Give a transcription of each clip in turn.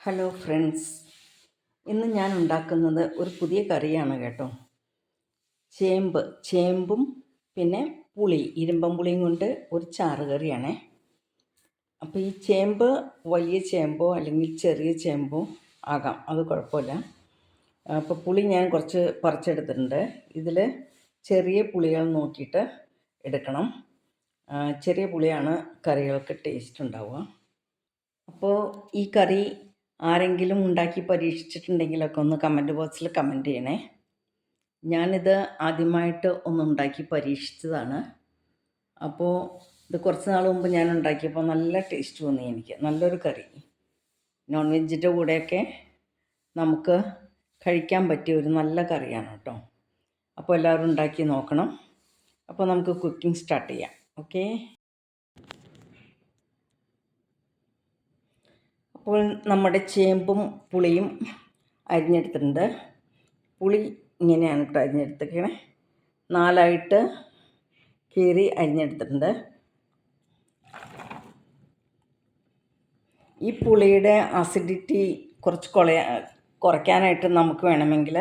Hello friends ഇന്ന് ഞാൻ ഉണ്ടാക്കുന്നത് ഒരു പുതിയ കറിയാണ് കേട്ടോ. ചേമ്പ് ചേമ്പും പിന്നെ പുളി ഇരുമ്പം പുളിയും കൊണ്ട് ഒരു ചാറ് കറിയാണേ. അപ്പോൾ ഈ ചേമ്പ് വലിയ ചേമ്പോ അല്ലെങ്കിൽ ചെറിയ ചേമ്പോ ആകാം. അത് കുഴപ്പമില്ല. അപ്പോൾ പുളി ഞാൻ കുറച്ച് പറിച്ചെടുത്തിട്ടുണ്ട്. ഇതിൽ ചെറിയ പുളികൾ നോക്കിയിട്ട് എടുക്കണം. ചെറിയ പുളിയാണ് കറികൾക്ക് ടേസ്റ്റ് ഉണ്ടാവുക. അപ്പോൾ ഈ കറി ആരെങ്കിലും ഉണ്ടാക്കി പരീക്ഷിച്ചിട്ടുണ്ടെങ്കിലൊക്കെ ഒന്ന് കമന്റ് ബോക്സിൽ കമന്റ് ചെയ്യണേ. ഞാനിത് ആദ്യമായിട്ട് ഒന്ന് ഉണ്ടാക്കി പരീക്ഷിച്ചതാണ്. അപ്പോൾ ഇത് കുറച്ച് നാൾ മുമ്പ് ഞാൻ ഉണ്ടാക്കിയപ്പോൾ നല്ല ടേസ്റ്റ് തോന്നി എനിക്ക്. നല്ലൊരു കറി. നോൺ വെജിന്റെ കൂടെയൊക്കെ നമുക്ക് കഴിക്കാൻ പറ്റിയ ഒരു നല്ല കറിയാണ് കേട്ടോ. അപ്പോൾ എല്ലാവരും ഉണ്ടാക്കി നോക്കണം. അപ്പോൾ നമുക്ക് കുക്കിംഗ് സ്റ്റാർട്ട് ചെയ്യാം. ഓക്കേ. അപ്പോൾ നമ്മുടെ ചേമ്പും പുളിയും അരിഞ്ഞെടുത്തിട്ടുണ്ട്. പുളി ഇങ്ങനെയാണ് കേട്ടോ അരിഞ്ഞെടുത്തേക്കണേ നാലായിട്ട് കീറി അരിഞ്ഞെടുത്തിട്ടുണ്ട്. ഈ പുളിയുടെ അസിഡിറ്റി കുറച്ച് കൊളയ കുറയ്ക്കാനായിട്ട് നമുക്ക് വേണമെങ്കിൽ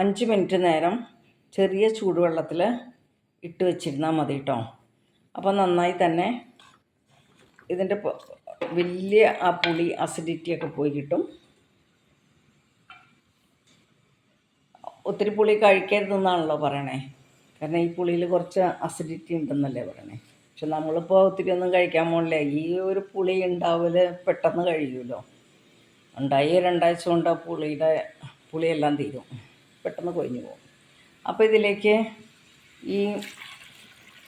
അഞ്ച് മിനിറ്റ് നേരം ചെറിയ ചൂടുവെള്ളത്തിൽ ഇട്ട് വെച്ചിരുന്നാൽ മതി കേട്ടോ. അപ്പോൾ നന്നായി തന്നെ ഇതിന്റെ വലിയ ആ പുളി അസിഡിറ്റി ഒക്കെ പോയി കിട്ടും. ഒത്തിരി പുളി കഴിക്കരുതെന്നാണല്ലോ പറയണേ. കാരണം ഈ പുളിയിൽ കുറച്ച് അസിഡിറ്റി ഉണ്ടെന്നല്ലേ പറയണേ. പക്ഷെ നമ്മളിപ്പോൾ ഒത്തിരി ഒന്നും കഴിക്കാൻ പോകില്ല ഈ ഒരു പുളി ഉണ്ടാവൽ പെട്ടെന്ന് കഴിയുമല്ലോ ഉണ്ടായി രണ്ടാഴ്ച കൊണ്ട് ആ പുളിയുടെ പുളിയെല്ലാം തീരും. പെട്ടെന്ന് കൊഴിഞ്ഞു പോകും. അപ്പോൾ ഇതിലേക്ക് ഈ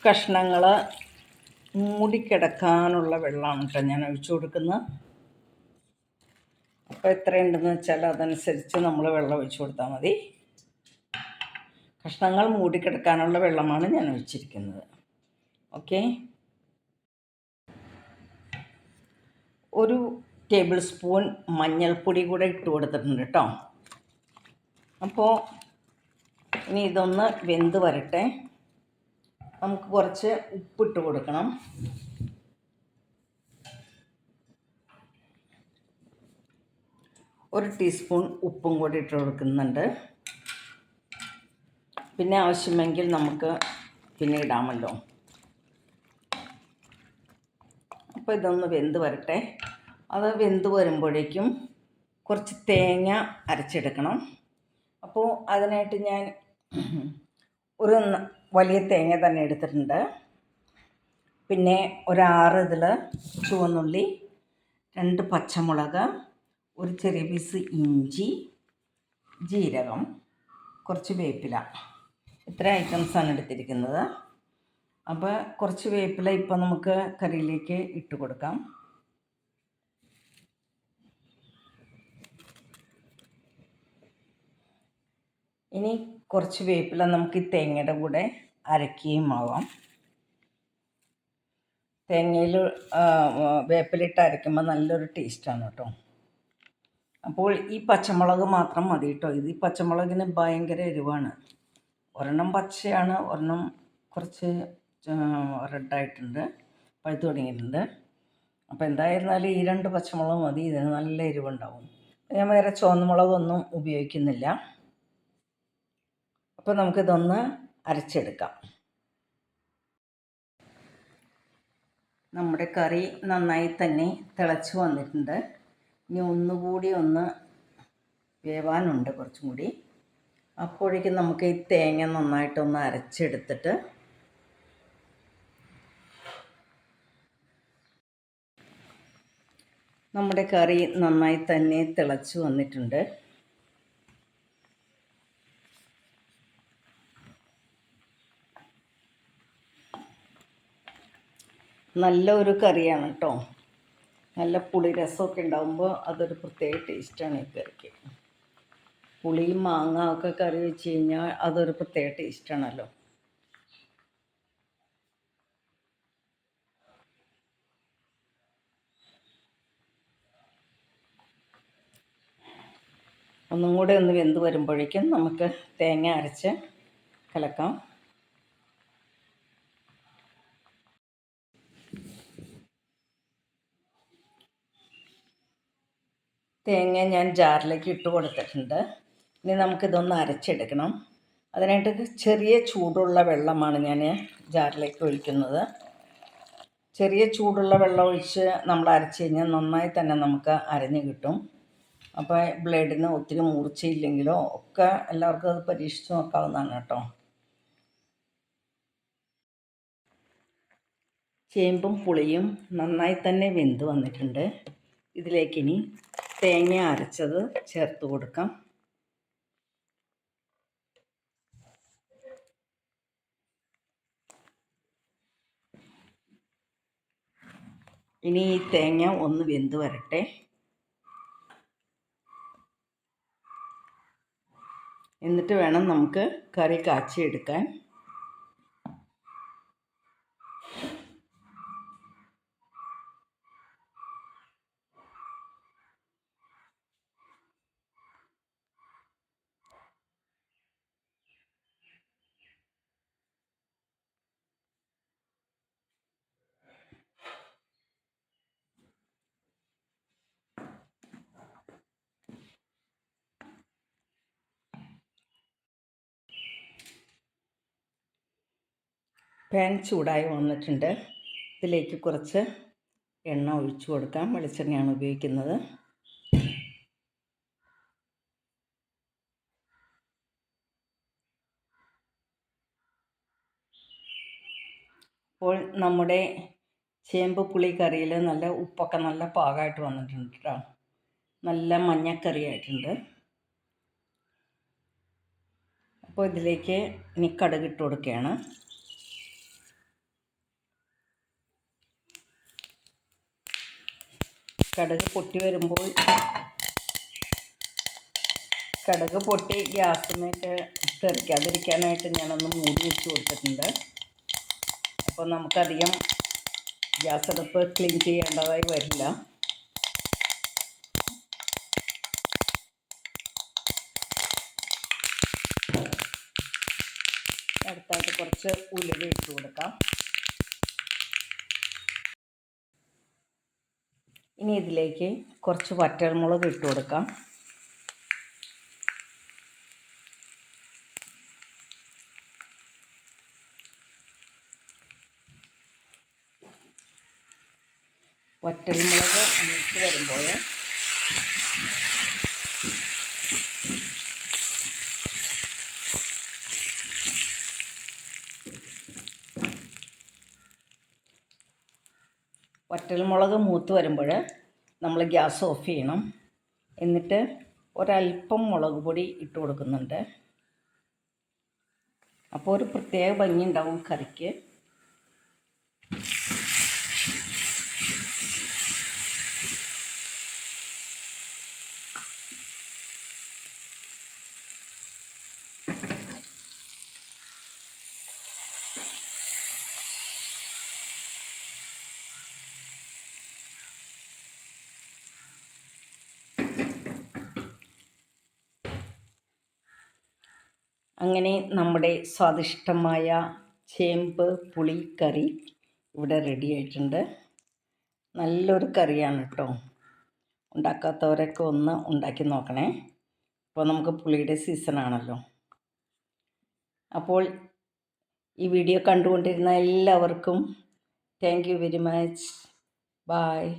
കഷ്ണങ്ങൾ മൂടിക്കിടക്കാനുള്ള വെള്ളമാണ് കേട്ടോ ഞാൻ ഒഴിച്ചു കൊടുക്കുന്നത്. അപ്പോൾ എത്രയുണ്ടെന്ന് വെച്ചാൽ അതനുസരിച്ച് നമ്മൾ വെള്ളം ഒഴിച്ചു കൊടുത്താൽ മതി. കഷ്ണങ്ങൾ മൂടിക്കിടക്കാനുള്ള വെള്ളമാണ് ഞാൻ ഒഴിച്ചിരിക്കുന്നത്. ഓക്കെ. ഒരു ടേബിൾ സ്പൂൺ മഞ്ഞൾപ്പൊടി കൂടെ ഇട്ട് കൊടുത്തിട്ടുണ്ട് കേട്ടോ. അപ്പോൾ ഇനി ഇതൊന്ന് വെന്ത് വരട്ടെ. നമുക്ക് കുറച്ച് ഉപ്പിട്ട് കൊടുക്കണം. ഒരു ടീസ്പൂൺ ഉപ്പും കൂടി ഇട്ട് കൊടുക്കുന്നുണ്ട്. പിന്നെ ആവശ്യമെങ്കിൽ നമുക്ക് പിന്നെ ഇടാമല്ലോ. അപ്പോൾ ഇതൊന്ന് വെന്ത് വരട്ടെ. അത് വെന്ത് വരുമ്പോഴേക്കും കുറച്ച് തേങ്ങ അരച്ചെടുക്കണം. അപ്പോൾ അതിനായിട്ട് ഞാൻ ഒരു വലിയ തേങ്ങ തന്നെ എടുത്തിട്ടുണ്ട്. പിന്നെ ഒരാറ് ഇതിൽ ചുവന്നുള്ളി രണ്ട് പച്ചമുളക് ഒരു ചെറിയ പീസ് ഇഞ്ചി ജീരകം കുറച്ച് വേപ്പില. ഇത്ര ഐറ്റംസാണ് എടുത്തിരിക്കുന്നത്. അപ്പോൾ കുറച്ച് വേപ്പില ഇപ്പോൾ നമുക്ക് കറിയിലേക്ക് ഇട്ട് കൊടുക്കാം. ഇനി കുറച്ച് വേപ്പില നമുക്ക് ഈ തേങ്ങയുടെ കൂടെ അരക്കുകയും ആവാം. തേങ്ങയിൽ വേപ്പിലിട്ട് അരയ്ക്കുമ്പോൾ നല്ലൊരു ടേസ്റ്റാണ് കേട്ടോ. അപ്പോൾ ഈ പച്ചമുളക് മാത്രം മതി കേട്ടോ. ഇത് ഈ പച്ചമുളകിന് ഭയങ്കര എരിവാണ്. ഒരെണ്ണം പച്ചയാണ് ഒരെണ്ണം കുറച്ച് റെഡായിട്ടുണ്ട് പഴുത്തു തുടങ്ങിയിട്ടുണ്ട്. അപ്പോൾ എന്തായിരുന്നാലും ഈ രണ്ട് പച്ചമുളക് മതി. ഇതിന് നല്ല എരിവുണ്ടാവും. ഞാൻ വേറെ ചുവന്ന മുളകൊന്നും ഉപയോഗിക്കുന്നില്ല. അപ്പോൾ നമുക്കിതൊന്ന് അരച്ചെടുക്കാം. നമ്മുടെ കറി നന്നായി തന്നെ തിളച്ച് വന്നിട്ടുണ്ട്. ഇനി ഒന്നുകൂടി ഒന്ന് വേവാനുണ്ട് കുറച്ചും കൂടി. അപ്പോഴേക്കും നമുക്ക് ഈ തേങ്ങ നന്നായിട്ടൊന്ന് അരച്ചെടുത്തിട്ട് നമ്മുടെ കറി നന്നായി തന്നെ തിളച്ച് വന്നിട്ടുണ്ട്. നല്ല ഒരു കറിയാണ് കേട്ടോ നല്ല പുളി രസമൊക്കെ ഉണ്ടാകുമ്പോൾ അതൊരു പ്രത്യേക ടേസ്റ്റാണ് ഈ കറിക്ക്. പുളിയും മാങ്ങ ഒക്കെ കറി വെച്ച് കഴിഞ്ഞാൽ അതൊരു പ്രത്യേക ടേസ്റ്റാണല്ലോ ഒന്നും കൂടെ ഒന്ന് വെന്ത് വരുമ്പോഴേക്കും നമുക്ക് തേങ്ങ അരച്ച് കലക്കാം. തേങ്ങ ഞാൻ ജാറിലേക്ക് ഇട്ട് കൊടുത്തിട്ടുണ്ട്. ഇനി നമുക്കിതൊന്ന് അരച്ചെടുക്കണം. അതിനായിട്ട് ചെറിയ ചൂടുള്ള വെള്ളമാണ് ഞാൻ ജാറിലേക്ക് ഒഴിക്കുന്നത്. ചെറിയ ചൂടുള്ള വെള്ളം ഒഴിച്ച് നമ്മൾ അരച്ച് കഴിഞ്ഞാൽ നന്നായി തന്നെ നമുക്ക് അരഞ്ഞ് കിട്ടും. അപ്പോൾ ബ്ലേഡിന് ഒത്തിരി മൂർച്ചയില്ലെങ്കിലോ ഒക്കെ എല്ലാവർക്കും അത് പരീക്ഷിച്ച് നോക്കാവുന്നതാണ് കേട്ടോ. ചേമ്പും പുളിയും നന്നായി തന്നെ വെന്ത് വന്നിട്ടുണ്ട്. ഇതിലേക്കിനി തേങ്ങ അരച്ചത് ചേർത്ത് കൊടുക്കാം. ഇനി ഈ തേങ്ങ ഒന്ന് വെന്ത് വരട്ടെ. എന്നിട്ട് വേണം നമുക്ക് കറി കാച്ചിയെടുക്കാൻ. പാൻ ചൂടായി വന്നിട്ടുണ്ട്. ഇതിലേക്ക് കുറച്ച് എണ്ണ ഒഴിച്ചു കൊടുക്കാം. വെളിച്ചെണ്ണയാണ് ഉപയോഗിക്കുന്നത്. അപ്പോൾ നമ്മുടെ ചേമ്പ് പുളി കറിയിൽ നല്ല ഉപ്പൊക്കെ നല്ല പാകമായിട്ട് വന്നിട്ടുണ്ട് കേട്ടോ. നല്ല മഞ്ഞക്കറിയായിട്ടുണ്ട്. അപ്പോൾ ഇതിലേക്ക് ഇനി കടുകിട്ട് കൊടുക്കുകയാണ്. കടുക് പൊട്ടി വരുമ്പോൾ കടുക് പൊട്ടി ഗ്യാസിനൊക്കെ തെറിക്കാതിരിക്കാനായിട്ട് ഞാനൊന്ന് മൂടി വെച്ച് കൊടുത്തിട്ടുണ്ട്. അപ്പോൾ നമുക്കധികം ഗ്യാസ് അടുപ്പ് ക്ലീൻ ചെയ്യേണ്ടതായി വരില്ല. അടുത്തായിട്ട് കുറച്ച് ഉലുവ ഇട്ട് കൊടുക്കാം. ഇനി ഇതിലേക്ക് കുറച്ച് വറ്റൽമുളക് ഇട്ട് കൊടുക്കാം. വറ്റൽമുളക് ഇട്ട് വരുമ്പോൾ വറ്റൽമുളക് മൂത്ത് വരുമ്പോൾ നമ്മൾ ഗ്യാസ് ഓഫ് ചെയ്യണം. എന്നിട്ട് ഒരല്പം മുളക് പൊടി ഇട്ട് കൊടുക്കുന്നുണ്ട്. അപ്പോൾ ഒരു പ്രത്യേക ഭംഗി ഉണ്ടാവും കറിക്ക്. അങ്ങനെ നമ്മുടെ സ്വാദിഷ്ടമായ ചേമ്പ് പുളി കറി ഇവിടെ റെഡി ആയിട്ടുണ്ട്. നല്ലൊരു കറിയാണ് കേട്ടോ ഉണ്ടാക്കാത്തവരൊക്കെ ഒന്ന് ഉണ്ടാക്കി നോക്കണേ. ഇപ്പോൾ നമുക്ക് പുളിയുടെ സീസണാണല്ലോ അപ്പോൾ ഈ വീഡിയോ കണ്ടുകൊണ്ടിരുന്ന എല്ലാവർക്കും thank you very much bye